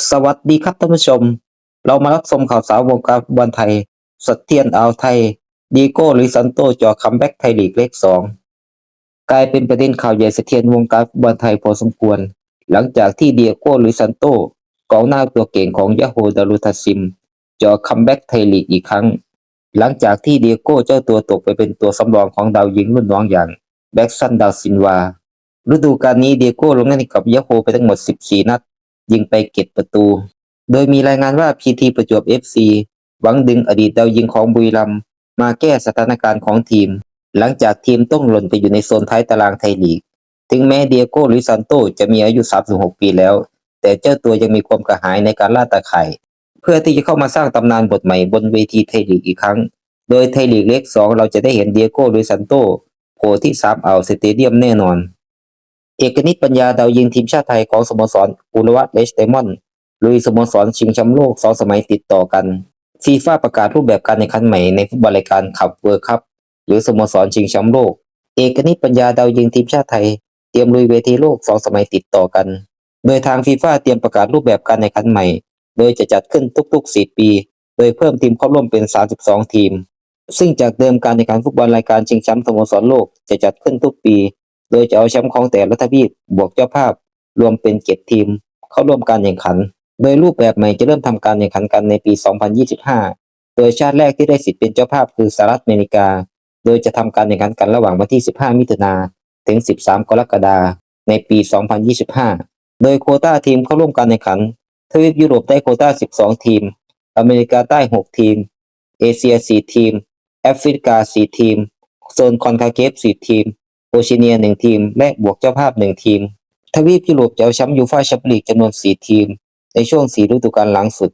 สวัสดีครับท่านผู้ชม เรามารับชมข่าวสารวงการบอลไทย สเตียนอาวไทย ดีโก้ลิซันโตจ่อคัมแบ็กไทยลีกเลขสองกลายเป็นประเด็นข่าวใหญ่สะเทือนวงการบอลไทยพอสมควร หลังจากที่เดียโก้ลิซันโตกองหน้าตัวเก่งของยาโฮดารุทาซิมจ่อคัมแบ็กไทยลีกอีกครั้ง หลังจากที่เดียโก้เจ้าตัวตกไปเป็นตัวสำรองของดาวยิงรุ่นน้องอย่างแบ็กซันดาวซินวาฤดูกาลนี้เดียโก้ลงเล่นกับยาโฮไปทั้งหมด 14 นัด ยิงไปเก็บประตู โดยมีรายงานว่าพีทีประจวบ FC หวังดึงอดีตดาวยิงของบุรีรัมย์มาแก้สถานการณ์ของทีม หลังจากทีมต้องหล่นไปอยู่ในโซนท้ายตารางไทยลีก ถึงแม้เดียโก้ลิซันโตจะมีอายุ 36 ปีแล้ว แต่เจ้าตัวยังมีความกระหายในการล่าตาข่ายเพื่อที่จะเข้ามาสร้างตำนานบทใหม่บนเวทีไทยลีกอีกครั้ง โดยไทยลีกเล็ก2เราจะได้เห็นเดียโก้ลิซันโตโผล่ที่สามอ่าสเตเดียมแน่นอน เอกนิตปัญญาดาวยิงทีมชาติไทยของสโมสรอุรวัตเลสเตมอนลุยสโมสรชิงแชมป์โลกสองสมัยติดต่อกันฟีฟ่าประกาศรูปแบบการแข่งขันใหม่ในฟุตบอลรายการขับเวิร์คัพหรือสโมสรชิงแชมป์โลก เอกนิตปัญญาดาวยิงทีมชาติไทย เตรียมลุยเวทีโลกสองสมัยติดต่อกัน โดยทางฟีฟ่าเตรียมประกาศรูปแบบการแข่งขันใหม่ โดยจะจัดขึ้นทุกๆ 4 ปี โดยเพิ่มทีมเข้าร่วมเป็น 32 ทีม ซึ่งจากเดิมการแข่งขันฟุตบอลรายการชิงแชมป์สโมสรโลกจะจัดขึ้นทุกปี โดยจะเอาแชมป์ของแต่ละทวีปบวกเจ้าภาพ รวมเป็นเจ็ดทีม เข้าร่วมการแข่งขัน โดยรูปแบบใหม่จะเริ่มทำการแข่งขันกันในปี 2025 โดยชาติแรกที่ได้สิทธิ์เป็นเจ้าภาพคือสหรัฐอเมริกา โดยจะทำการแข่งขันกันระหว่างวันที่ 15 มิถุนาถึง 13 กรกฎาคมในปี 2025 โดยโคต้าทีมเข้าร่วมการแข่งขัน ทวีปยุโรปได้โคต้า 12 ทีม อเมริกาใต้ 6 ทีม เอเชีย 4 ทีม แอฟริกา 4 ทีม โซนคอนคาเคฟ 4 ทีม โอเชียเนีย1ทีม และบวกเจ้าภาพ1ทีม ทวีปยุโรปจะเอาแชมป์ยูฟ่าแชมเปี้ยนลีกจำนวน4ทีม ในช่วง4ฤดูกาลหลังสุด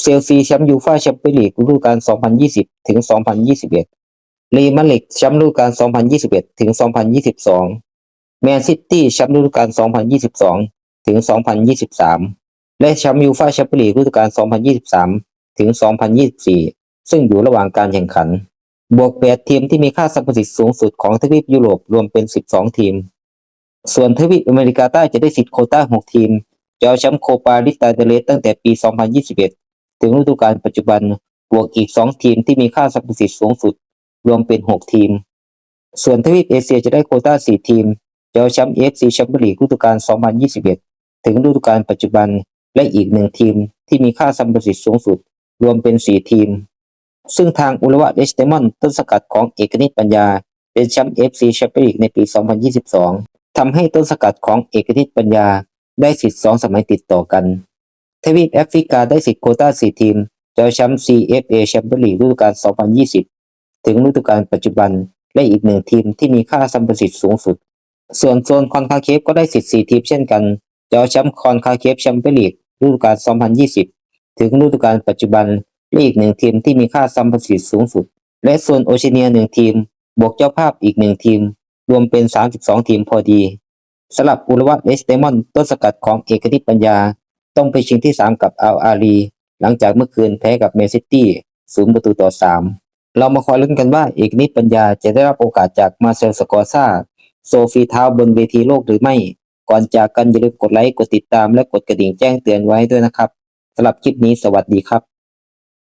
เซลซีแชมป์ยูฟ่าแชมเปี้ยนลีกฤดูกาล 2020 ถึง 2021 รีมาดริดแชมป์ฤดูกาล 2021 ถึง 2022 แมนซิตี้แชมป์ฤดูกาล 2022 ถึง 2023 และแชมป์ยูฟ่าแชมเปี้ยนลีกฤดูกาล 2023 ถึง 2024 ซึ่งอยู่ระหว่างการแข่งขัน บวก8ทีมที่มีค่าสัมประสิทธิ์สูงสุดของทวีปยุโรปรวมเป็น12ทีม ส่วนทวีปอเมริกาใต้จะได้สิทธิ์โคต้า6ทีมจะเอาแชมป์โคปาลิตาเดเลสตั้งแต่ปี 2021 ถึงฤดูกาลปัจจุบัน บวกอีก 2 ทีมที่มีค่าสัมประสิทธิ์สูงสุด รวมเป็น 6 ทีม ส่วนทวีปเอเชียจะได้โคต้า 4 ทีมจะเอาแชมป์ AFC แชมเปี้ยนลีกฤดูกาล 2021 ถึงฤดูกาลปัจจุบัน และอีกหนึ่งทีมที่มีค่าสัมประสิทธิ์สูงสุด รวมเป็น 4 ทีม ซึ่งทางอุลวะเดชเตมอนต้นสกัดของเอกนิตปัญญา เป็นแชมป์ FC แชมเปี้ยนลีกในปี 2022ทำให้ต้นสกัดของเอกนิตปัญญาได้สิทธิ์2สมัยติดต่อกัน ทวีปแอฟริกาได้สิทธิ์โคต้า4ทีมจะแชมป์ CFA แชมเปี้ยนลีกฤดูกาล 2020 ถึงฤดูกาลปัจจุบัน และอีกหนึ่งทีมที่มีค่าสัมประสิทธิ์สูงสุด ส่วนโซนคอนคาเคฟก็ได้สิทธิ์ 4 ทีมเช่นกันจะแชมป์คอนคาเคฟแชมเปี้ยนลีกฤดูกาล 2020 ถึงฤดูกาลปัจจุบัน และอีกหนึ่งทีมที่มีค่าสัมประสิทธิ์สูงสุด และโซนโอเชีเนียหนึ่งทีม บวกเจ้าภาพอีกหนึ่งทีม รวมเป็น 32 ทีมพอดีสำหรับอุลวัตเอสเตมอนต้นสกัดของเอกนิตปัญญา ต้องไปชิงที่ 3 กับอัลอาลีหลังจากเมื่อคืนแพ้กับเมนซิตี้ศูนย์ประตูต่อ 3 เรามาคอยลุ้นกันว่าเอกนิตปัญญาจะได้รับโอกาสจากมาเซลสกอร์ซาโซฟีเท้าบนเวทีโลกหรือไม่ ก่อนจากกันอย่าลืมกดไลค์กดติดตามและกดกระดิ่งแจ้งเตือนไว้ด้วยนะครับสำหรับคลิปนี้สวัสดีครับ